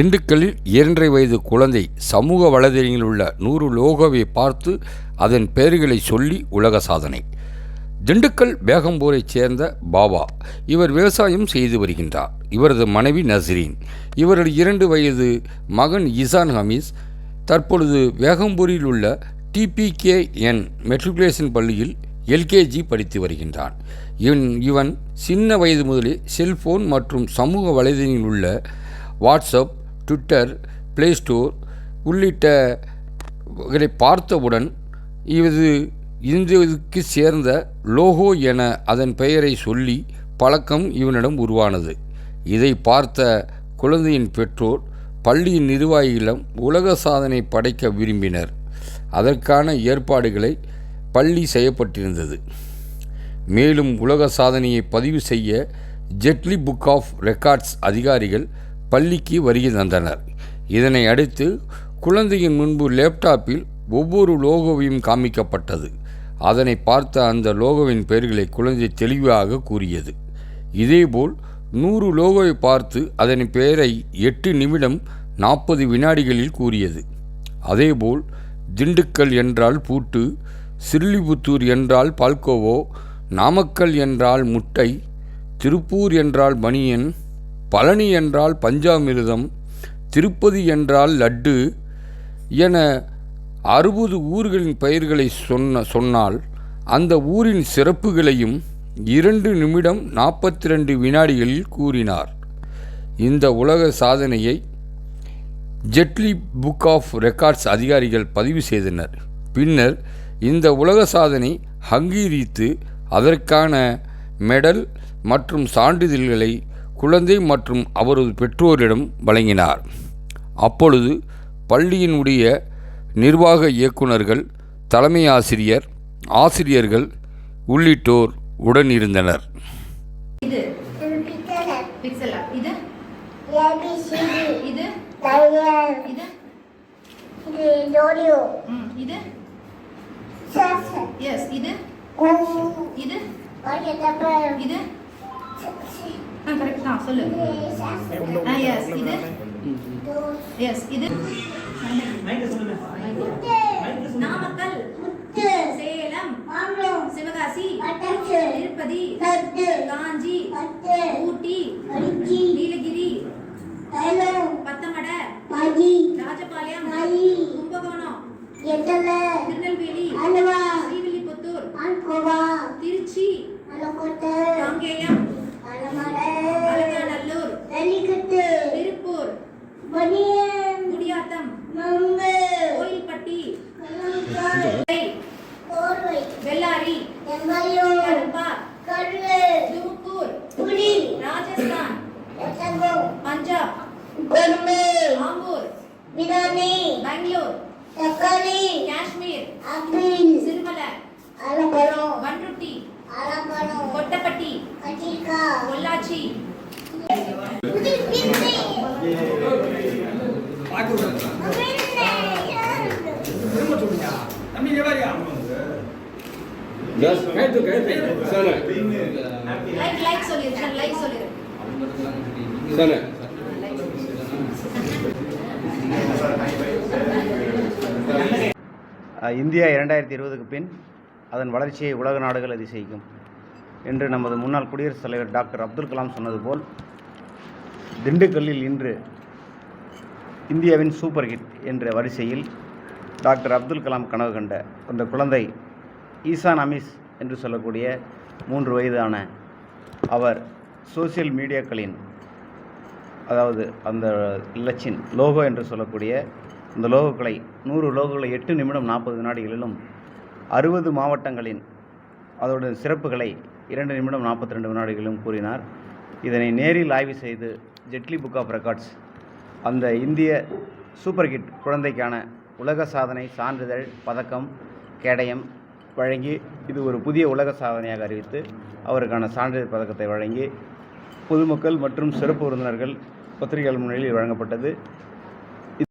திண்டுக்கல்லில் இரண்டரை வயது குழந்தை சமூக வலைதளங்களில் உள்ள நூறு லோகோவை பார்த்து அதன் பெயர்களை சொல்லி உலக சாதனை. திண்டுக்கல் பேகம்பூரைச் சேர்ந்த பாபா. இவர் விவசாயம் செய்து வருகின்றார். இவரது மனைவி நஸ்ரீன். இவரது இரண்டு வயது மகன் இசான் ஹமீஸ். தற்பொழுது வேகம்பூரில் உள்ள டிபிகேஎன் மெட்ரிகுலேஷன் பள்ளியில் எல்கேஜி படித்து வருகின்றான். இவன் இவன் சின்ன வயது முதலே செல்போன் மற்றும் சமூக வலைதளங்களில் உள்ள வாட்ஸ்அப் ட்விட்டர் ப்ளே ஸ்டோர் உள்ளிட்ட பார்த்தவுடன் இது இந்துவுக்கு சேர்ந்த லோகோ என அதன் பெயரை சொல்லி பழக்கம் இவனிடம் உருவானது. இதை பார்த்த குழந்தையின் பெற்றோர் பள்ளியின் நிர்வாகிகளிடம் உலக சாதனை படைக்க விரும்பினர். அதற்கான ஏற்பாடுகளை பள்ளி செய்யப்பட்டிருந்தது. மேலும் உலக சாதனையை பதிவு செய்ய ஜெட்லி புக் ஆஃப் ரெக்கார்ட்ஸ் அதிகாரிகள் பள்ளிக்கு வருகை தந்தனர். இதனை அடுத்து குழந்தையின் முன்பு லேப்டாப்பில் ஒவ்வொரு லோகோவையும் காமிக்கப்பட்டது அதனை பார்த்த அந்த லோகோவின் பெயர்களை குழந்தை தெளிவாக கூறியது. இதேபோல் நூறு லோகோவை பார்த்து அதன் பெயரை எட்டு நிமிடம் நாற்பது வினாடிகளில் கூறியது. அதேபோல் திண்டுக்கல் என்றால் பூட்டு சிறுலிபுத்தூர் என்றால் பால்கோவோ நாமக்கல் என்றால் முட்டை திருப்பூர் என்றால் பனியன் பழனி என்றால் பஞ்சாமிர்தம் திருப்பதி என்றால் லட்டு என அறுபது ஊர்களின் பெயர்களை சொன்ன சொன்னால் அந்த ஊரின் சிறப்புகளையும் இரண்டு நிமிடம் நாற்பத்தி ரெண்டு வினாடிகளில் கூறினார். இந்த உலக சாதனையை ஜெட்லி புக் ஆஃப் ரெக்கார்ட்ஸ் அதிகாரிகள் பதிவு செய்தனர். பின்னர் இந்த உலக சாதனை அங்கீகரித்து அதற்கான மெடல் மற்றும் சான்றிதழ்களை குழந்தை மற்றும் அவரது பெற்றோரிடம் வழங்கினார். அப்பொழுது பள்ளியினுடைய நிர்வாக இயக்குநர்கள் தலைமை ஆசிரியர் ஆசிரியர்கள் உள்ளிட்டோர் உடன் இருந்தனர். இது கரெக்ட் தான் சொல்லு. எஸ் இது? எஸ் இது? நாமக்கல் சேலம் சிவகாசி திருப்பதி காஞ்சி ஊட்டி நீலகிரி பத்தமட ராஜபாளையம் வெள்ளாரி கருப்பா துமுக்கூர் ராஜஸ்தான் பஞ்சாப் ஆம்பூர் பிரியாணி பெங்களூர் தக்காளி காஷ்மீர் சிறுமலை அலப்பழம் பன்ருட்டி அலப்பழம் கொட்டப்பட்டி கத்திரிக்காய் பொள்ளாச்சி லைக் லைக் சொல்லிரு லைக் சொல்லிரு அஹ் இந்தியா இரண்டாயிரத்தி இருபதுக்கு பின் அதன் வளர்ச்சியை உலக நாடுகள் அதிசயிக்கும் என்று நமது முன்னாள் குடியரசுத் தலைவர் டாக்டர் அப்துல் கலாம் சொன்னது போல் திண்டுக்கல்லில் இன்று இந்தியாவின் சூப்பர் ஹிட் என்ற வரிசையில் டாக்டர் அப்துல் கலாம் கனவு கண்ட அந்த குழந்தை ஈசான் அமிஸ் என்று சொல்லக்கூடிய மூன்று வயதான அவர் சோசியல் மீடியாக்களின் அதாவது அந்த லட்சின் லோகோ என்று சொல்லக்கூடிய அந்த லோகோக்களை நூறு லோகோக்களை எட்டு நிமிடம் நாற்பது வினாடிகளிலும் அறுபது மாவட்டங்களின் அதோட சிறப்புகளை இரண்டு நிமிடம் நாற்பத்தி ரெண்டு வினாடிகளிலும் கூறினார். இதனை நேரில் ஆய்வு செய்து ஜெட்லி புக் ஆஃப் ரெக்கார்ட்ஸ் அந்த இந்திய சூப்பர் கிட் குழந்தைக்கான உலக சாதனை சான்றிதழ் பதக்கம் கேடயம் வழங்கி இது ஒரு புதிய உலக சாதனையாக அறிவித்து அவருக்கான சான்றிதழ் பதக்கத்தை வழங்கி பொதுமக்கள் மற்றும் சிறப்பு விருந்தினர்கள் பத்திரிகையாளர் முன்னிலையில் வழங்கப்பட்டது.